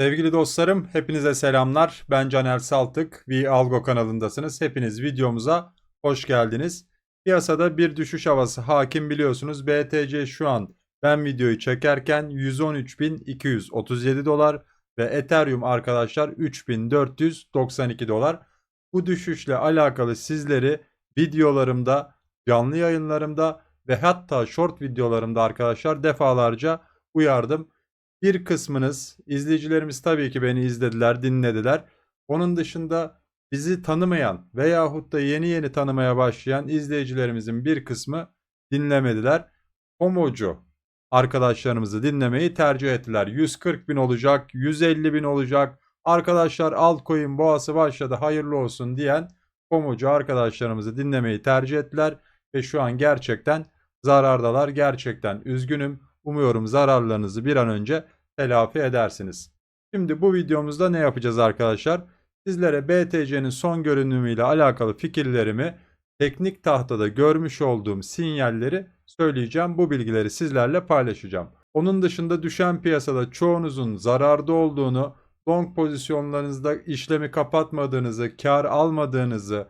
Sevgili dostlarım, hepinize selamlar. Ben Caner Saltık, V Algo kanalındasınız. Hepiniz videomuza hoş geldiniz. Piyasada bir düşüş havası hakim biliyorsunuz. BTC şu an ben videoyu çekerken 113.237 dolar ve Ethereum arkadaşlar 3.492 dolar. Bu düşüşle alakalı sizleri videolarımda, canlı yayınlarımda ve hatta short videolarımda arkadaşlar defalarca uyardım. Bir kısmınız, izleyicilerimiz tabii ki beni izlediler, dinlediler. Onun dışında bizi tanımayan veyahut da yeni yeni tanımaya başlayan izleyicilerimizin bir kısmı dinlemediler. Homocu arkadaşlarımızı dinlemeyi tercih ettiler. 140 bin olacak, 150 bin olacak. Arkadaşlar altcoin boğası başladı hayırlı olsun diyen Homocu arkadaşlarımızı dinlemeyi tercih ettiler. Ve şu an gerçekten zarardalar. Gerçekten üzgünüm. Umuyorum zararlarınızı bir an önce telafi edersiniz. Şimdi bu videomuzda ne yapacağız arkadaşlar? Sizlere BTC'nin son görünümüyle alakalı fikirlerimi teknik tahtada görmüş olduğum sinyalleri söyleyeceğim. Bu bilgileri sizlerle paylaşacağım. Onun dışında düşen piyasada çoğunuzun zararda olduğunu, long pozisyonlarınızda işlemi kapatmadığınızı, kar almadığınızı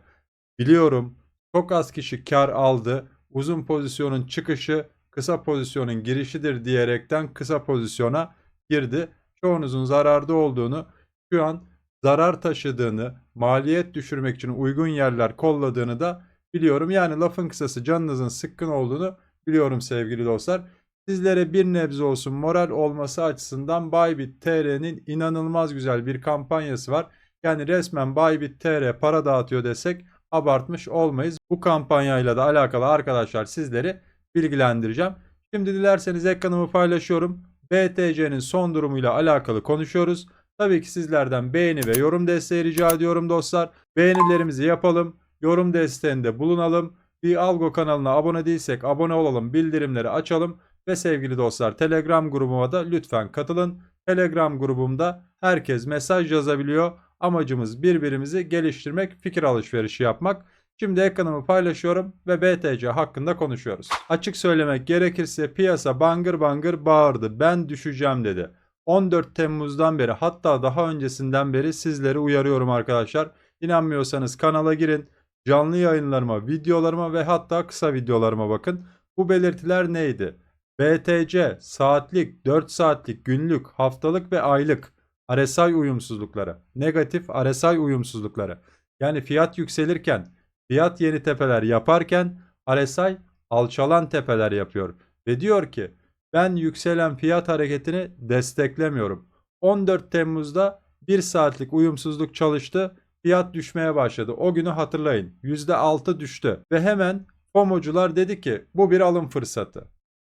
biliyorum. Çok az kişi kar aldı. Uzun pozisyonun çıkışı kısa pozisyonun girişidir diyerekten kısa pozisyona girdi. Çoğunuzun zararda olduğunu, şu an zarar taşıdığını, maliyet düşürmek için uygun yerler kolladığını da biliyorum. Yani lafın kısası canınızın sıkkın olduğunu biliyorum sevgili dostlar. Sizlere bir nebze olsun moral olması açısından Bybit TR'nin inanılmaz güzel bir kampanyası var. Yani resmen Bybit TR para dağıtıyor desek abartmış olmayız. Bu kampanyayla da alakalı arkadaşlar sizleri bilgilendireceğim. Şimdi dilerseniz ekranımı paylaşıyorum. BTC'nin son durumuyla alakalı konuşuyoruz. Tabii ki sizlerden beğeni ve yorum desteği rica ediyorum dostlar. Beğenilerimizi yapalım. Yorum desteğinde bulunalım. Bir Algo kanalına abone değilsek abone olalım. Bildirimleri açalım. Ve sevgili dostlar Telegram grubuma da lütfen katılın. Telegram grubumda herkes mesaj yazabiliyor. Amacımız birbirimizi geliştirmek, fikir alışverişi yapmak. Şimdi ekranımı paylaşıyorum ve BTC hakkında konuşuyoruz. Açık söylemek gerekirse piyasa bangır bangır bağırdı. Ben düşeceğim dedi. 14 Temmuz'dan beri hatta daha öncesinden beri sizleri uyarıyorum arkadaşlar. İnanmıyorsanız kanala girin. Canlı yayınlarıma, videolarıma ve hatta kısa videolarıma bakın. Bu belirtiler neydi? BTC saatlik, 4 saatlik, günlük, haftalık ve aylık RSI uyumsuzlukları, negatif RSI uyumsuzlukları. Yani fiyat yükselirken Fiyat yeni tepeler yaparken RSI alçalan tepeler yapıyor. Ve diyor ki ben yükselen fiyat hareketini desteklemiyorum. 14 Temmuz'da 1 saatlik uyumsuzluk çalıştı. Fiyat düşmeye başladı. O günü hatırlayın. %6 düştü. Ve hemen FOMO'cular dedi ki bu bir alım fırsatı.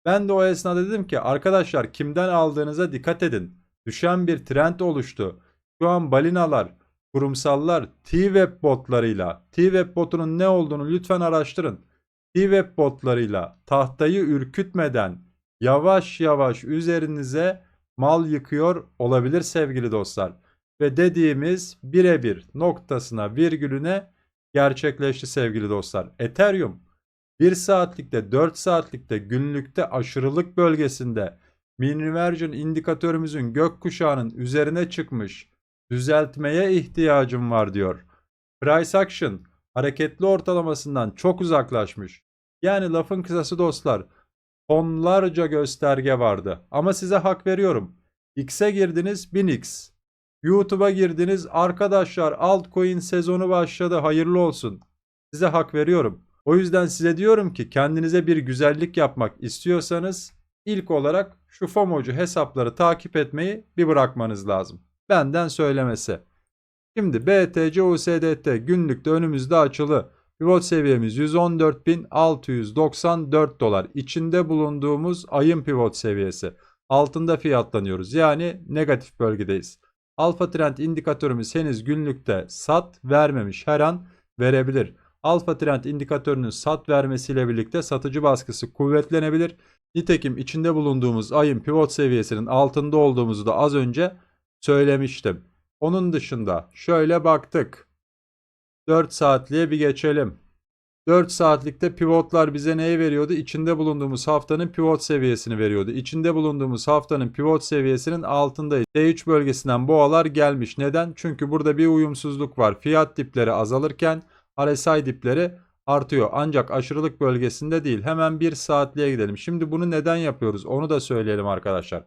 Ben de o esnada dedim ki arkadaşlar kimden aldığınıza dikkat edin. Düşen bir trend oluştu. Şu an balinalar, kurumsallar T-Web botlarıyla, T-Web botunun ne olduğunu lütfen araştırın. T-Web botlarıyla tahtayı ürkütmeden yavaş yavaş üzerinize mal yıkıyor olabilir sevgili dostlar. Ve dediğimiz birebir noktasına virgülüne gerçekleşti sevgili dostlar. Ethereum 1 saatlikte 4 saatlikte günlükte aşırılık bölgesinde Miniversion indikatörümüzün gökkuşağının üzerine çıkmış düzeltmeye ihtiyacım var diyor. Price action hareketli ortalamasından çok uzaklaşmış. Yani lafın kısası dostlar tonlarca gösterge vardı. Ama size hak veriyorum. X'e girdiniz 1000X. YouTube'a girdiniz arkadaşlar altcoin sezonu başladı hayırlı olsun. Size hak veriyorum. O yüzden size diyorum ki kendinize bir güzellik yapmak istiyorsanız ilk olarak şu FOMO'cu hesapları takip etmeyi bir bırakmanız lazım. Benden söylemesi. Şimdi BTC USDT günlükte önümüzde açılı. Pivot seviyemiz 114.694 dolar. İçinde bulunduğumuz ayın pivot seviyesi. Altında fiyatlanıyoruz. Yani negatif bölgedeyiz. Alfa trend indikatörümüz henüz günlükte sat vermemiş. Her an verebilir. Alfa trend indikatörünün sat vermesiyle birlikte satıcı baskısı kuvvetlenebilir. Nitekim içinde bulunduğumuz ayın pivot seviyesinin altında olduğumuzu da az önce söylemiştim. Onun dışında şöyle baktık. 4 saatliğe bir geçelim. 4 saatlikte pivotlar bize neyi veriyordu? İçinde bulunduğumuz haftanın pivot seviyesini veriyordu. İçinde bulunduğumuz haftanın pivot seviyesinin altındayız. T3 bölgesinden boğalar gelmiş. Neden? Çünkü burada bir uyumsuzluk var. Fiyat dipleri azalırken RSI dipleri artıyor. Ancak aşırılık bölgesinde değil. Hemen 1 saatliğe gidelim. Şimdi bunu neden yapıyoruz? Onu da söyleyelim arkadaşlar.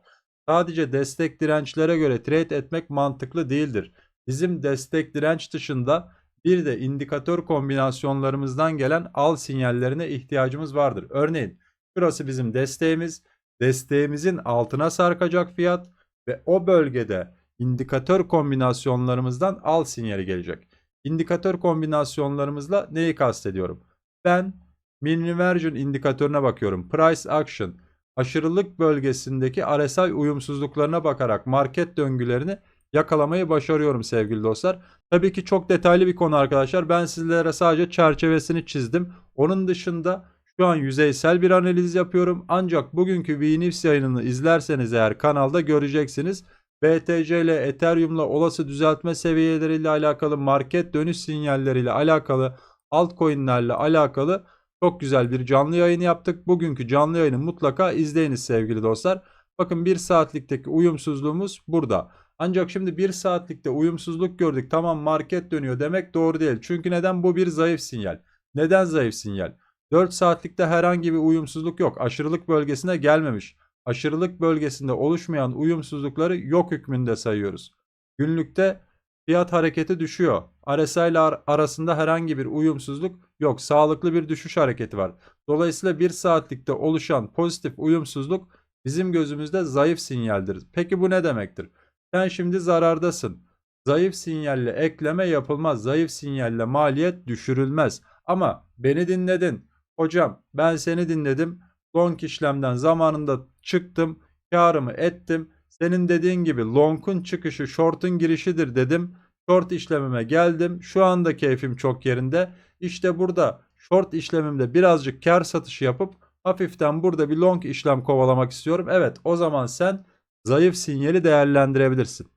Sadece destek dirençlere göre trade etmek mantıklı değildir. Bizim destek direnç dışında bir de indikatör kombinasyonlarımızdan gelen al sinyallerine ihtiyacımız vardır. Örneğin şurası bizim desteğimiz. Desteğimizin altına sarkacak fiyat ve o bölgede indikatör kombinasyonlarımızdan al sinyali gelecek. İndikatör kombinasyonlarımızla neyi kastediyorum? Ben Mean Inversion indikatörüne bakıyorum. Price Action, aşırılık bölgesindeki RSI uyumsuzluklarına bakarak market döngülerini yakalamayı başarıyorum sevgili dostlar. Tabii ki çok detaylı bir konu arkadaşlar. Ben sizlere sadece çerçevesini çizdim. Onun dışında şu an yüzeysel bir analiz yapıyorum. Ancak bugünkü VNIFS yayınını izlerseniz eğer kanalda göreceksiniz. BTC ile Ethereum'la olası düzeltme seviyeleriyle alakalı, market dönüş sinyalleriyle alakalı, altcoin'lerle alakalı çok güzel bir canlı yayın yaptık. Bugünkü canlı yayını mutlaka izleyiniz sevgili dostlar. Bakın 1 saatlikteki uyumsuzluğumuz burada. Ancak şimdi 1 saatlikte uyumsuzluk gördük. Tamam market dönüyor demek doğru değil. Çünkü neden? Bu bir zayıf sinyal. Neden zayıf sinyal? 4 saatlikte herhangi bir uyumsuzluk yok. Aşırılık bölgesine gelmemiş. Aşırılık bölgesinde oluşmayan uyumsuzlukları yok hükmünde sayıyoruz. Günlükte fiyat hareketi düşüyor. RSI ile arasında herhangi bir uyumsuzluk yok. Sağlıklı bir düşüş hareketi var. Dolayısıyla 1 saatlikte oluşan pozitif uyumsuzluk bizim gözümüzde zayıf sinyaldir. Peki bu ne demektir? Sen şimdi zarardasın. Zayıf sinyalle ekleme yapılmaz. Zayıf sinyalle maliyet düşürülmez. Ama beni dinledin. Hocam ben seni dinledim. Long işlemden zamanında çıktım. Karımı ettim. Senin dediğin gibi long'un çıkışı short'un girişidir dedim. Short işlemime geldim. Şu anda keyfim çok yerinde. İşte burada short işlemimde birazcık kar satışı yapıp hafiften burada bir long işlem kovalamak istiyorum. Evet o zaman sen zayıf sinyali değerlendirebilirsin.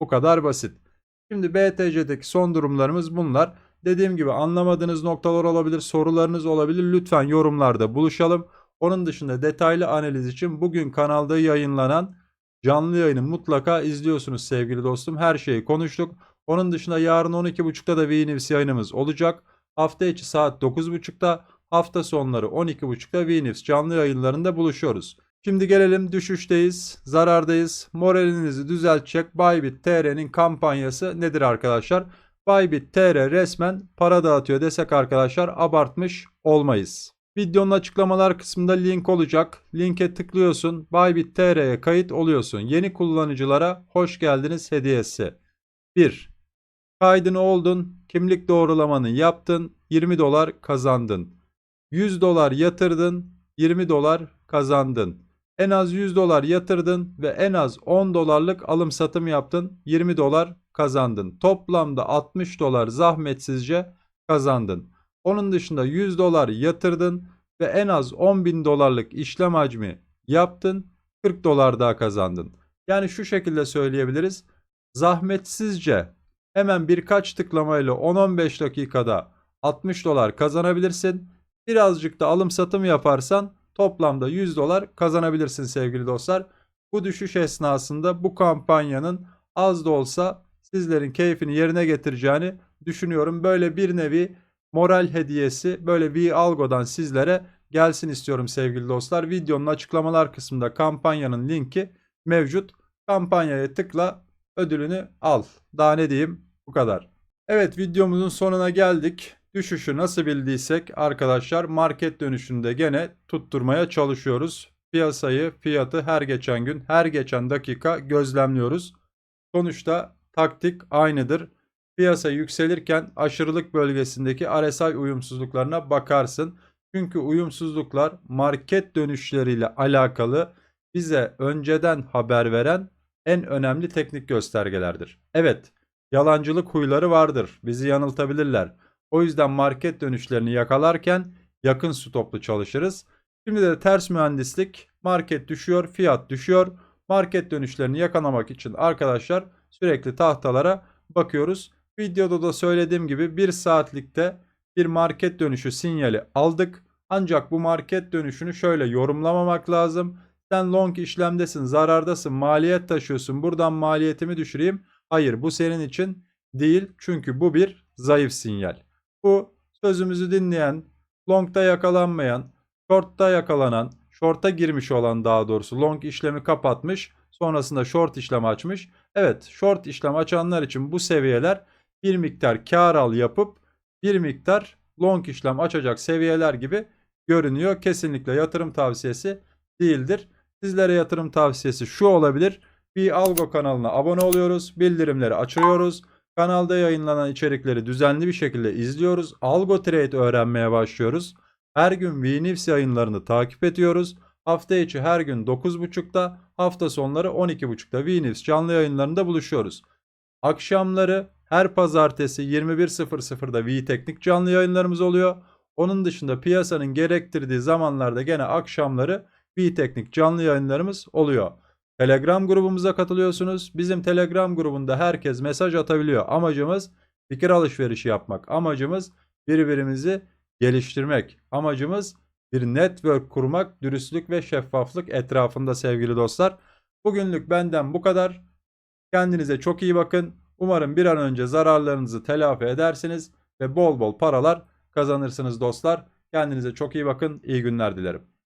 Bu kadar basit. Şimdi BTC'deki son durumlarımız bunlar. Dediğim gibi anlamadığınız noktalar olabilir, sorularınız olabilir. Lütfen yorumlarda buluşalım. Onun dışında detaylı analiz için bugün kanalda yayınlanan canlı yayını mutlaka izliyorsunuz sevgili dostum. Her şeyi konuştuk. Onun dışında yarın 12.30'da da VNFS yayınımız olacak. Hafta içi saat 9.30'da, hafta sonları 12.30'da VNFS canlı yayınlarında buluşuyoruz. Şimdi gelelim düşüşteyiz, zarardayız. Moralinizi düzeltecek Bybit TR'nin kampanyası nedir arkadaşlar? Bybit TR resmen para dağıtıyor desek arkadaşlar abartmış olmayız. Videonun açıklamalar kısmında link olacak. Linke tıklıyorsun. Bybit TR'ye kayıt oluyorsun. Yeni kullanıcılara hoş geldiniz hediyesi. 1. Kaydını oldun. Kimlik doğrulamanı yaptın. 20 dolar kazandın. 100 dolar yatırdın. 20 dolar kazandın. En az 100 dolar yatırdın ve en az 10 dolarlık alım satım yaptın. 20 dolar kazandın. Toplamda 60 dolar zahmetsizce kazandın. Onun dışında 100 dolar yatırdın ve en az 10 bin dolarlık işlem hacmi yaptın. 40 dolar daha kazandın. Yani şu şekilde söyleyebiliriz. Zahmetsizce hemen birkaç tıklamayla 10-15 dakikada 60 dolar kazanabilirsin. Birazcık da alım satım yaparsan toplamda 100 dolar kazanabilirsin sevgili dostlar. Bu düşüş esnasında bu kampanyanın az da olsa sizlerin keyfini yerine getireceğini düşünüyorum. Böyle bir nevi moral hediyesi böyle V Algo'dan sizlere gelsin istiyorum sevgili dostlar. Videonun açıklamalar kısmında kampanyanın linki mevcut. Kampanyaya tıkla ödülünü al. Daha ne diyeyim bu kadar. Evet videomuzun sonuna geldik. Düşüşü nasıl bildiysek arkadaşlar market dönüşünde gene tutturmaya çalışıyoruz. Piyasayı, fiyatı her geçen gün, her geçen dakika gözlemliyoruz. Sonuçta taktik aynıdır. Piyasa yükselirken aşırılık bölgesindeki RSI uyumsuzluklarına bakarsın. Çünkü uyumsuzluklar market dönüşleriyle alakalı bize önceden haber veren en önemli teknik göstergelerdir. Evet, yalancılık huyları vardır. Bizi yanıltabilirler. O yüzden market dönüşlerini yakalarken yakın stoplu çalışırız. Şimdi de ters mühendislik market düşüyor, fiyat düşüyor. Market dönüşlerini yakalamak için arkadaşlar sürekli tahtalara bakıyoruz. Videoda da söylediğim gibi 1 saatlikte bir market dönüşü sinyali aldık. Ancak bu market dönüşünü şöyle yorumlamamak lazım. Sen long işlemdesin, zarardasın, maliyet taşıyorsun. Buradan maliyetimi düşüreyim. Hayır, bu senin için değil. Çünkü bu bir zayıf sinyal. Bu sözümüzü dinleyen, longda yakalanmayan, short'ta yakalanan, short'a girmiş olan daha doğrusu long işlemi kapatmış, sonrasında short işlem açmış. Evet, short işlem açanlar için bu seviyeler bir miktar kar al yapıp bir miktar long işlem açacak seviyeler gibi görünüyor. Kesinlikle yatırım tavsiyesi değildir. Sizlere yatırım tavsiyesi şu olabilir. Bir Algo kanalına abone oluyoruz. Bildirimleri açıyoruz. Kanalda yayınlanan içerikleri düzenli bir şekilde izliyoruz. Algo Trade öğrenmeye başlıyoruz. Her gün VNifs yayınlarını takip ediyoruz. Hafta içi her gün 9.30'da, hafta sonları 12.30'da VNifs canlı yayınlarında buluşuyoruz. Akşamları her pazartesi 21.00'da V Teknik canlı yayınlarımız oluyor. Onun dışında piyasanın gerektirdiği zamanlarda gene akşamları V Teknik canlı yayınlarımız oluyor. Telegram grubumuza katılıyorsunuz. Bizim Telegram grubunda herkes mesaj atabiliyor. Amacımız fikir alışverişi yapmak. Amacımız birbirimizi geliştirmek. Amacımız bir network kurmak, dürüstlük ve şeffaflık etrafında sevgili dostlar. Bugünlük benden bu kadar. Kendinize çok iyi bakın. Umarım bir an önce zararlarınızı telafi edersiniz ve bol bol paralar kazanırsınız dostlar. Kendinize çok iyi bakın. İyi günler dilerim.